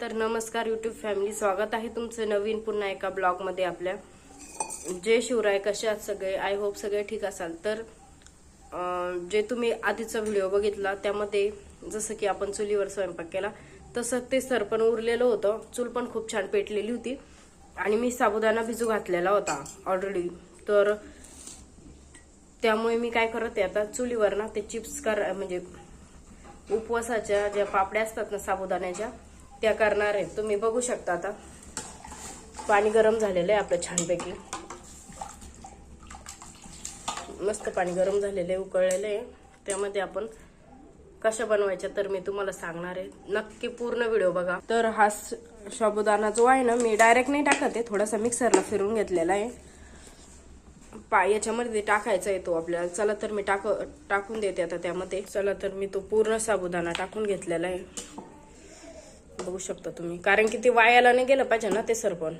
तर नमस्कार YouTube family स्वागत आहे तुमचं नवीन पुन्हा एका ब्लॉगमध्ये आपल्या. जय शिवराय कसे आहात सगळे? आय होप सगळे ठीक असाल. तर जे तुम्ही आधीचा व्हिडिओ बघितला त्यामध्ये जसं की आपण चुलीवर स्वयंपाक केला तसं ते सर पण उरलेलं होतं. चूल पण खूप छान पेटलेली होती. आणि मी साबुदाणा भिजू घातलेला होता ऑलरेडी तर त्यामुळे मी काय करते आता चुलीवर ना ते चिप्स कर म्हणजे उपवासाच्या ज्या पापड्या असतात ना साबुदाण्याच्या त्या करणार आहे. तुम्ही बघू शकता आता. पाणी गरम झालेलं आहे आपलं छानपैकी. मस्त पाणी गरम झालेलं आहे उकळलेलं आहे. त्यामध्ये आपण कशा बनवायच्या तर मी तुम्हाला सांगणार आहे. नक्की पूर्ण व्हिडिओ बघा. तर हा स- साबुदाणा जो आहे ना मी डायरेक्ट नाही टाकत आहे. थोडासा मिक्सरला फिरून घेतलेला आहे. पा याच्यामध्ये टाकायचा येतो आपल्याला. चला तर मी टाक टाकून देते आता त्यामध्ये. चला तर मी तो पूर्ण साबुदाणा टाकून घेतलेला आहे. बघू शकता तुम्ही. कारण की ते वायाला नाही गेलं पाहिजे ना ते सरपण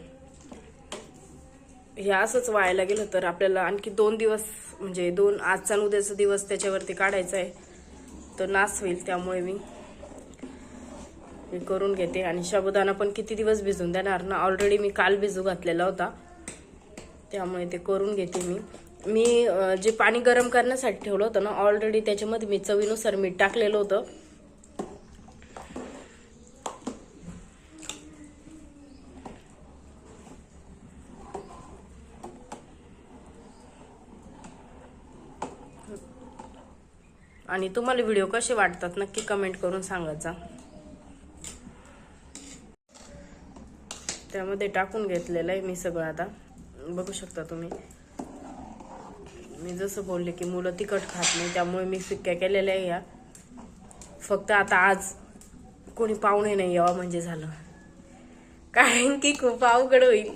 हे असंच वायाला गेलं तर आपल्याला आणखी दोन दिवस म्हणजे दोन आजचा उद्याचा दिवस त्याच्यावरती काढायचा आहे. तर नास होईल त्यामुळे मी. मी करून घेते. आणि साबुदाणा पण किती दिवस भिजून देणार ना? ऑलरेडी मी काल भिजू घातलेला होता. त्यामुळे ते करून घेते मी. मी जे पाणी गरम करण्यासाठी ठेवलं होतं ना ऑलरेडी त्याच्यामध्ये मी चवीनुसार मीठ टाकलेलं होतं. आणि तुम्हाला व्हिडिओ कसे वाटतात नक्की कमेंट करून सांगत जा. त्यामध्ये टाकून घेतलेलं आहे मी सगळं आता. बघू शकता तुम्ही. मी जसं बोलले की मुलं तिखट खात नाही त्यामुळे मी फिक्क्या केलेल्या आहे या. फक्त आता आज कोणी पाहुणे नाही यावा म्हणजे झालं. कारण की खूप अवघड होईल.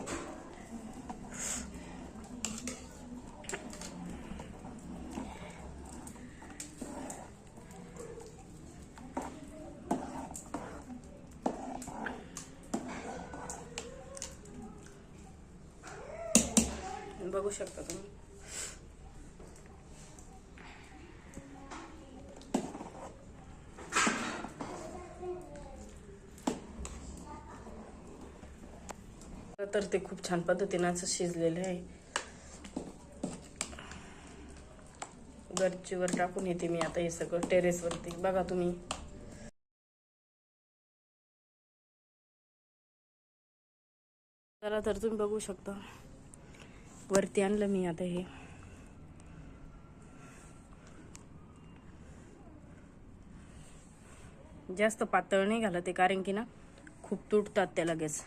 बघू शकता तुम्ही. तर ते खूप छान पद्धतीनं असं शिजलेलं आहे. गरचीवर टाकून येते मी आता हे सगळं टेरेसवरती. बघा तुम्ही. जरा तर तुम्ही बघू शकता. वरती आणलं मी आता हे. जास्त पातळ नाही घालत ते कारण की ना खूप तुटतात त्या लगेच.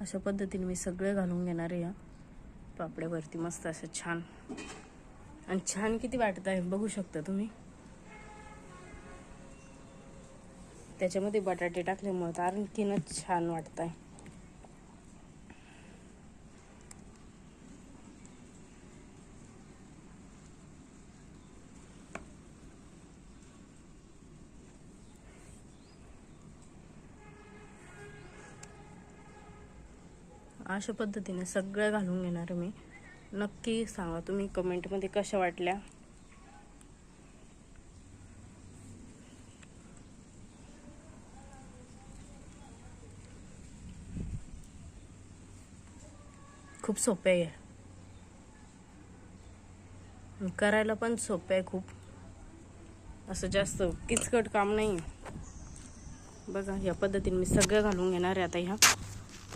अशा पद्धतीने मी सगळे घालून घेणार आहे या. पापड्यावरती मस्त असं छान. आणि छान किती वाटत आहे बघू शकता तुम्ही. त्याच्यामध्ये बटाटे टाकल्यामुळे तर आणखीनच छान वाटत आहे अशा पद्धतीने सगळ्या घालून घेणार मी. नक्की सांगा तुम्ही कमेंटमध्ये कशा वाटल्या. खूप सोपे आहे. करायला पण सोपं आहे खूप. असं जास्त किचकट काम नाही बघा या पद्धतीने मी सगळं घालून घेणार आहे आता ह्या.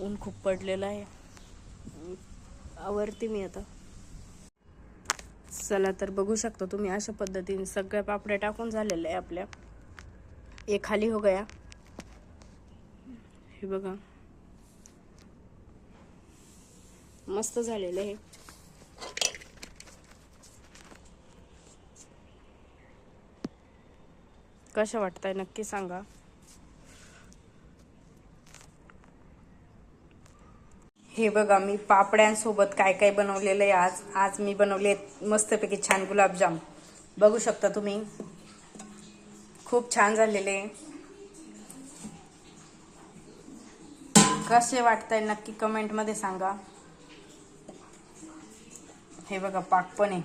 ऊन खूप पडलेलं आहे. आवरते मी आता. चला तर बघू शकता तुम्ही अशा पद्धतीने सगळ्या पापड्या टाकून झालेल्या आहे आपल्या. हे खाली हो गया. हे बघा. मस्त झालेलं आहे. कशा वाटताय नक्की सांगा. हे बघा मी पापड्यांसोबत काय काय बनवलेलं आहे आज. आज मी बनवले मस्तपैकी छान गुलाबजाम. बघू शकता तुम्ही. खूप छान झालेले कसे वाटत आहे नक्की कमेंटमध्ये सांगा. हे बघा पाक पण आहे.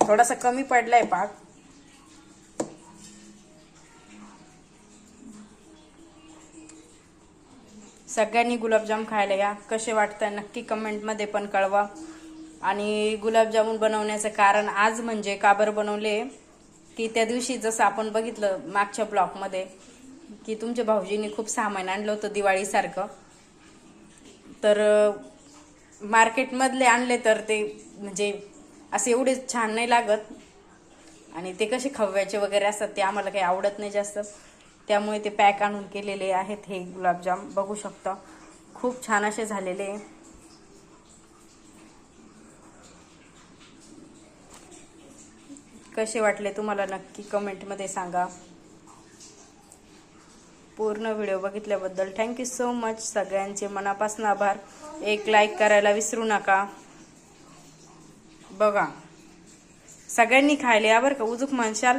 थोडासा कमी पडलाय पाक. सगळ्यांनी गुलाबजाम खायला या. कसे वाटतं नक्की कमेंटमध्ये पण कळवा. आणि गुलाबजामून बनवण्याचं कारण आज म्हणजे का बरं बनवले? की त्या दिवशी जसं आपण बघितलं मागच्या ब्लॉकमध्ये की तुमच्या भाऊजींनी खूप सामान आणलं होतं दिवाळीसारखं. तर मार्केटमधले आणले तर ते म्हणजे असे एवढे छान नाही लागत. आणि ते कसे खव्याचे वगैरे असतात ते आम्हाला काही आवडत नाही जास्त. त्यामुळे ते पॅक आणून केलेले आहेत हे गुलाबजाम. बघू शकता. खूप छान असे झालेले. कसे वाटले तुम्हाला नक्की कमेंटमध्ये सांगा. पूर्ण व्हिडिओ बघितल्याबद्दल थँक्यू सो मच सगळ्यांचे मनापासून आभार. एक लाईक करायला विसरू नका. बघा. सगळ्यांनी खायला या बरं का. उजूक म्हणशाल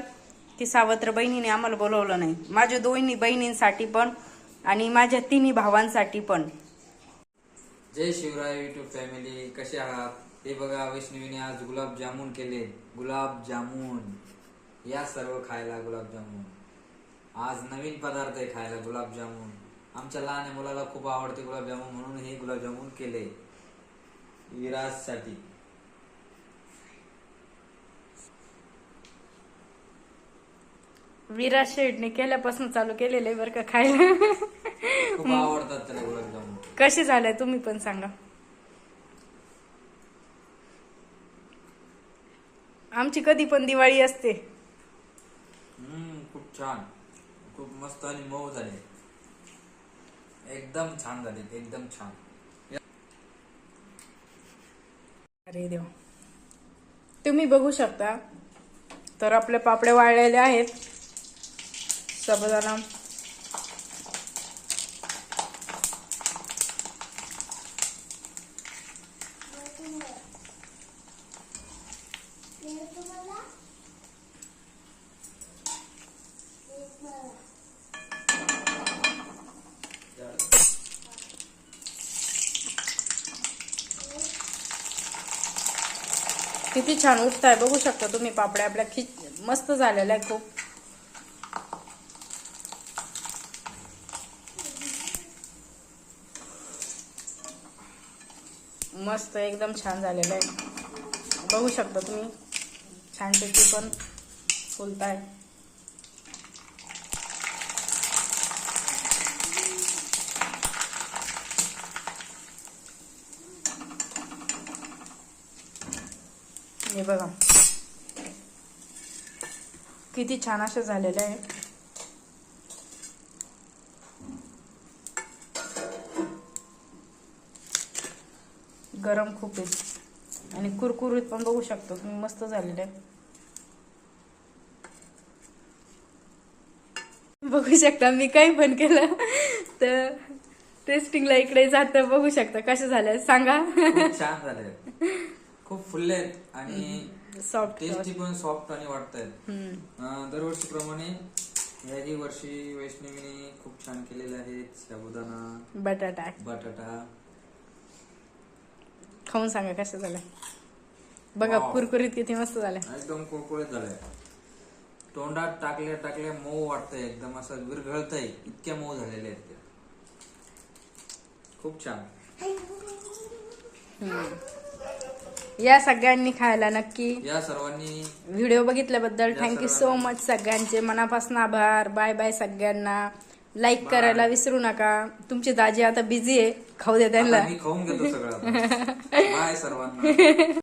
की सावत्र बहिणीने आम्हाला बोलवलं नाही. माझ्या दोन्ही बहिणींसाठी पण आणि माझ्या तिन्ही भावांसाठी पण. जय शिवराय युट्यूब फॅमिली कसे आहात? हे बघा वैष्णवीने आज गुलाबजामुन केले. गुलाबजामुन या सर्व खायला गुलाबजामुन आज नवीन पदार्थ आहे खायला गुलाबजामुन आमच्या लहान मुलाला खूप आवडते गुलाबजामुन म्हणून हे गुलाबजामुन केले. विराजसाठी. विराज शेडने केल्यापासून चालू केलेलं आहे बरं का खायला. आवडतात त्याला कसे झाले तुम्ही पण सांगा. आमची कधी पण दिवाळी असते. हम्म खूप छान. खूप मस्त आणि मऊ झाले. एकदम छान झाले एकदम छान. अरे देव. तुम्ही बघू शकता. तर आपले पापडे वाळलेले आहेत. साबुदाणा किती छान उठताय बघू शकता तुम्ही पापड्या आपल्या खिच मस्त झालेल्या आहे खूप. मस्त एकदम छान झालेलं आहे. बघू शकता तुम्ही. छानपैकी पण फुलताय. हे बघा. किती छान असे झालेलं आहे. गरम खूप आहे. आणि कुरकुरीत पण बघू शकतो तुम्ही मस्त झालेले आहे. बघू शकता मी काही पण केलं तर टेस्टिंगला इकडे जातं बघू शकता कसे झाले सांगा. खूप छान झाले खूप फुलले आहेत आणि सॉफ्ट टेस्टी पण सॉफ्ट आणि वाटत आहेत दरवर्षीप्रमाणे याही वर्षी वैष्णवीने खूप छान केलेले आहेत साबुदाणा बटाटा. बटाटा खाऊन सांगा कसे झाले बघा. कुरकुरीत किती मस्त झाले एकदम कुरकुरीत झालंय तोंडात टाकल्या टाकल्या मऊ वाटतंय एकदम असं विरघळतंय इतक्या मऊ झालेले आहेत ते. खूप छान. या सगळ्यांनी खायला नक्की. या सर्वांनी व्हिडिओ बघितल्याबद्दल थँक्यू सो मच सगळ्यांचे. मनापासून आभार. बाय बाय सगळ्यांना. लाईक करायला विसरू नका. तुमची दाजी आता बिझी आहे. खाऊ दे त्यांना. मी खाऊन घेतो सगळं आता. बाय सर्वांना.